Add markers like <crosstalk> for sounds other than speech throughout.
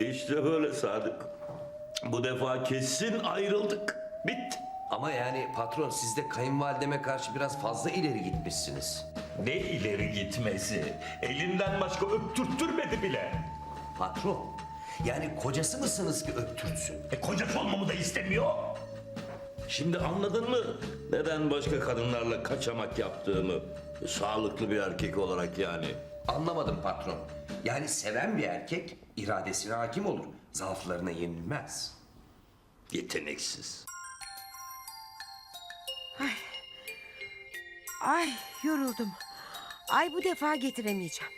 İşte böyle Sadık. Bu defa kesin ayrıldık. Bitti. Ama yani patron siz de kayınvalideme karşı biraz fazla ileri gitmişsiniz. Ne ileri gitmesi. Elinden başka öptürttürmedi bile. Patron, yani kocası mısınız ki öptürtsün? E kocası olmamı da istemiyor. Şimdi anladın mı? Neden başka kadınlarla kaçamak yaptığımı? Sağlıklı bir erkek olarak yani. Anlamadım patron. Yani seven bir erkek iradesine hakim olur. Zaaflarına yenilmez. Yeteneksiz. Ay yoruldum. Ay bu defa getiremeyeceğim.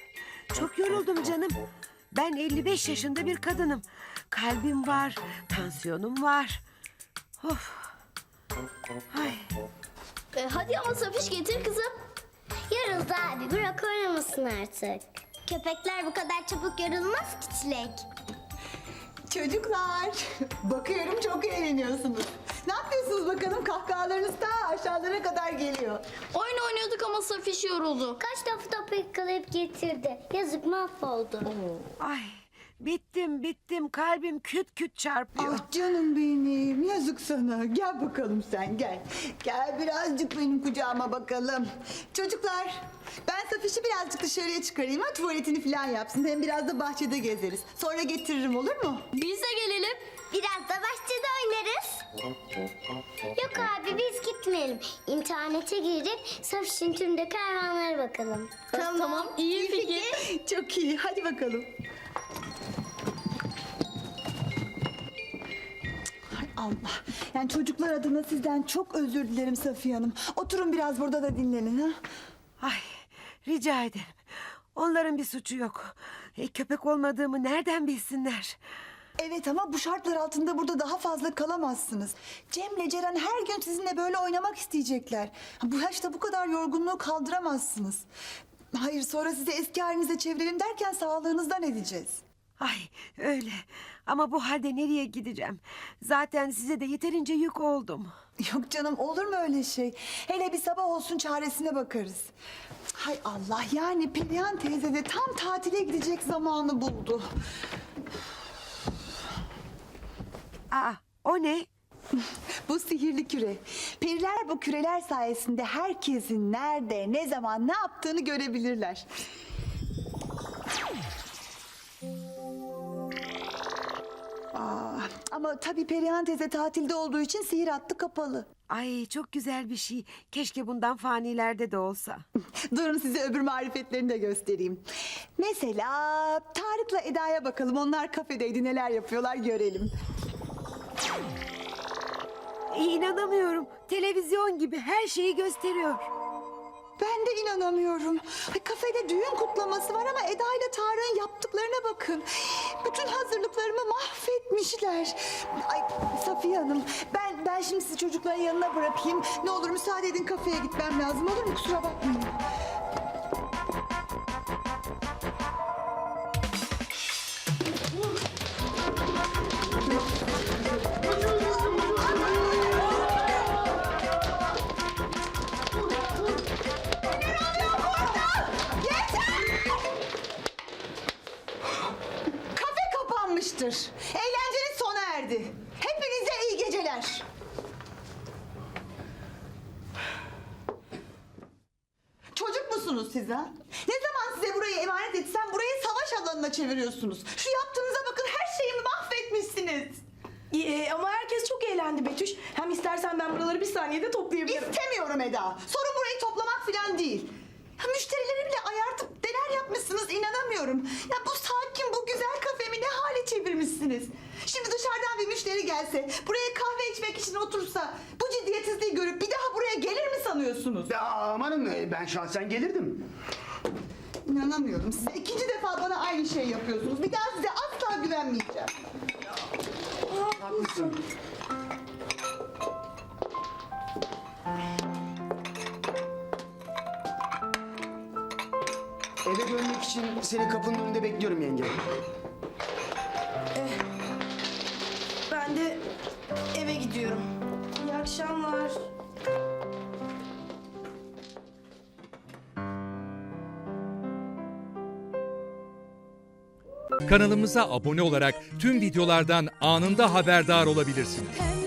Çok yoruldum canım. Ben 55 yaşında bir kadınım. Kalbim var, tansiyonum var. Of. Ay. E, hadi ama Safiş getir kızım. Yarın da abi bırak oynamasın artık. Köpekler bu kadar çabuk yorulmaz ki Çilek. Çocuklar, <laughs> bakıyorum çok eğleniyorsunuz. Ne yapıyorsunuz bakalım? Kahkahalarınız ta aşağılara kadar geliyor. Oyun oynuyorduk ama Safiş yoruldu. Kaç topu topu yakalayıp getirdi. Yazık mahvoldu. Ay bittim bittim kalbim küt küt çarpıyor. Ah canım benim, yazık sana. Gel bakalım sen, gel. Gel birazcık benim kucağıma bakalım. Çocuklar, ben Safiş'i birazcık dışarıya çıkarayım. Ha, tuvaletini falan yapsın. Hem biraz da bahçede gezeriz. Sonra getiririm olur mu? Biz de gelelim. Biraz da bahçede oynarız. Yok abi biz gitmeyelim. İnternete girip Safiş'in tümdeki hayvanlara bakalım. Tamam, iyi fikir. Çok iyi, hadi bakalım. Hay Allah. Yani çocuklar adına sizden çok özür dilerim Safiye Hanım. Oturun biraz burada da dinlenin ha. Ay rica ederim. Onların bir suçu yok. E, köpek olmadığımı nereden bilsinler? Evet ama bu şartlar altında burada daha fazla kalamazsınız. Cem'le Ceren her gün sizinle böyle oynamak isteyecekler. Bu yaşta bu kadar yorgunluğu kaldıramazsınız. Hayır sonra sizi eski halinize çevirelim derken sağlığınızdan edeceğiz. Ay öyle. Ama bu halde nereye gideceğim? Zaten size de yeterince yük oldum. Yok canım olur mu öyle şey? Hele bir sabah olsun çaresine bakarız. Hay Allah yani Perihan teyze de tam tatile gidecek zamanı buldu. Aa o ne? <laughs> Bu sihirli küre. Periler bu küreler sayesinde herkesin nerede, ne zaman, ne yaptığını görebilirler. Aa, ama tabii Perihan teyze tatilde olduğu için sihir hattı kapalı. Ay çok güzel bir şey. Keşke bundan fanilerde de olsa. <laughs> Durun size öbür marifetlerini de göstereyim. Mesela Tarık'la Eda'ya bakalım. Onlar kafedeydi neler yapıyorlar görelim. İnanamıyorum. Televizyon gibi her şeyi gösteriyor. Ben de inanamıyorum. Kafede düğün kutlaması var ama Eda ile Tarık'ın yaptıklarına bakın. Bütün hazırlıklarımı mahvetmişler. Ay Safiye Hanım ben ben şimdi sizi çocukların yanına bırakayım. Ne olur müsaade edin kafeye gitmem lazım olur mu? Kusura bakmayın. Kapanmıştır. Eğlenceniz sona erdi. Hepinize iyi geceler. Çocuk musunuz siz ha? Ne zaman size burayı emanet etsem burayı savaş alanına çeviriyorsunuz. Şu yaptığınıza bakın her şeyimi mahvetmişsiniz. Ee, ama herkes çok eğlendi Betüş. Hem istersen ben buraları bir saniyede toplayabilirim. İstemiyorum Eda. Sorun burayı toplamak falan değil. Ya müşterileri bile ayartıp neler yapmışsınız inanamıyorum. Ya bu sakin bu güzel kafemi ne hale çevirmişsiniz. Şimdi dışarıdan bir müşteri gelse, buraya kahve içmek için otursa, bu ciddiyetsizliği görüp bir daha buraya gelir mi sanıyorsunuz? Ya amanın e, ben şahsen gelirdim. İnanamıyorum size. İkinci defa bana aynı şeyi yapıyorsunuz. Bir daha size asla güvenmeyeceğim. Haklısın. Eve dönmek için seni kapının önünde bekliyorum yenge. Ben de eve gidiyorum. İyi akşamlar. Kanalımıza abone olarak tüm videolardan anında haberdar olabilirsiniz.